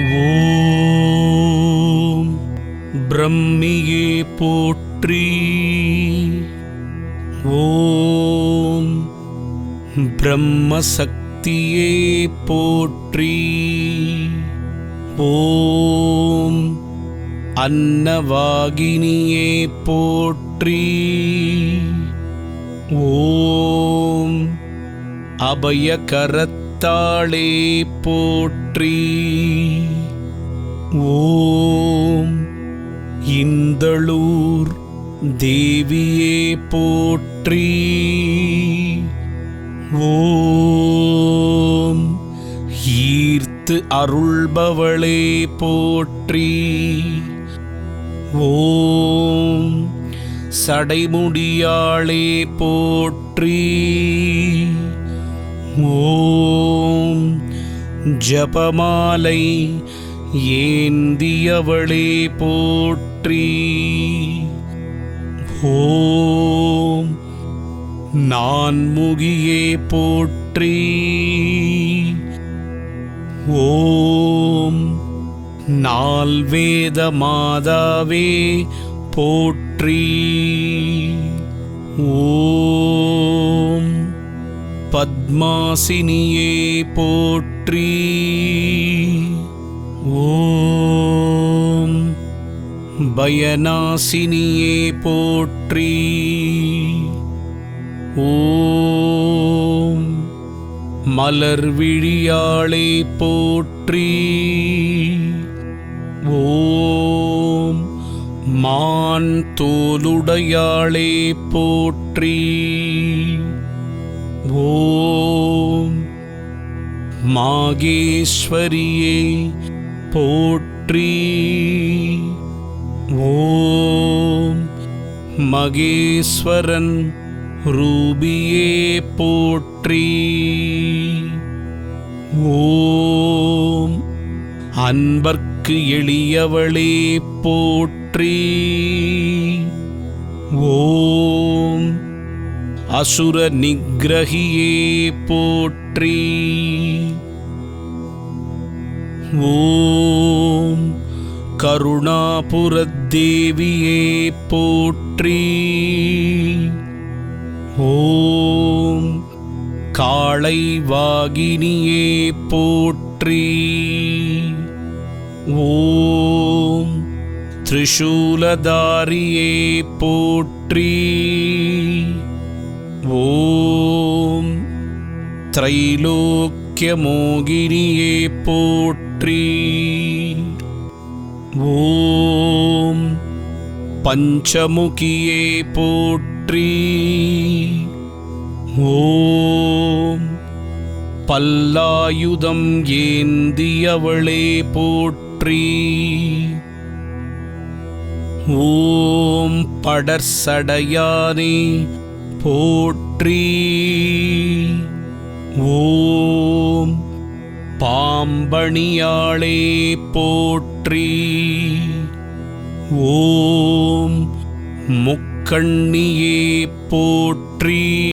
ஓம் பிரம்மியே போற்றி. ஓம் பிரம்மசக்தியே போற்றி. ஓம் அன்னவாகினியே போற்றி. ஓம் அபயகரத் தாளே போற்றி. ஓம் இந்தளூர் தேவியே போற்றி. ஓம் ஈர்த்து அருள்பவளே போற்றி. ஓம் சடைமுடியாளே போற்றி. ஓம். ஜபமாலை ஏந்தியவளே போற்றி. ஓம். நான்முகியே போற்றி. ஓம். நால்வேத மாதாவே போற்றி. ஓம். பத்மாசினியே போற்றி. ஓம் பயனாசினியே போற்றி. ஓம் மலர் விழியாளே போற்றி. ஓம் மான் தோலுடையாளே போற்றி. ஓம் மாகேஸ்வரியே போற்றி. ஓம் மகேஸ்வரன் ரூபியே போற்றி. ஓம் அன்பர்க்கு எளியவளே போற்றி. ஓம் அசுர நிகிரகியே போற்றி. ஓம் கருணாபுரத்தேவியே போற்றி. ஓம் காளை வாகினியே போற்றி. ஓம் திரிசூலதாரியே போற்றி. ஓம் திரைலோக்கியமோகினியே போற்றி. ஓம் பஞ்சமுகியே போற்றி. ஓம் பல்லாயுதம் ஏந்தியவளே போற்றி. ஓம் படர்சடையானே போற்றி. ஓம் பாம்பணியாளே போற்றி. ஓம் முக்கண்ணியே போற்றி.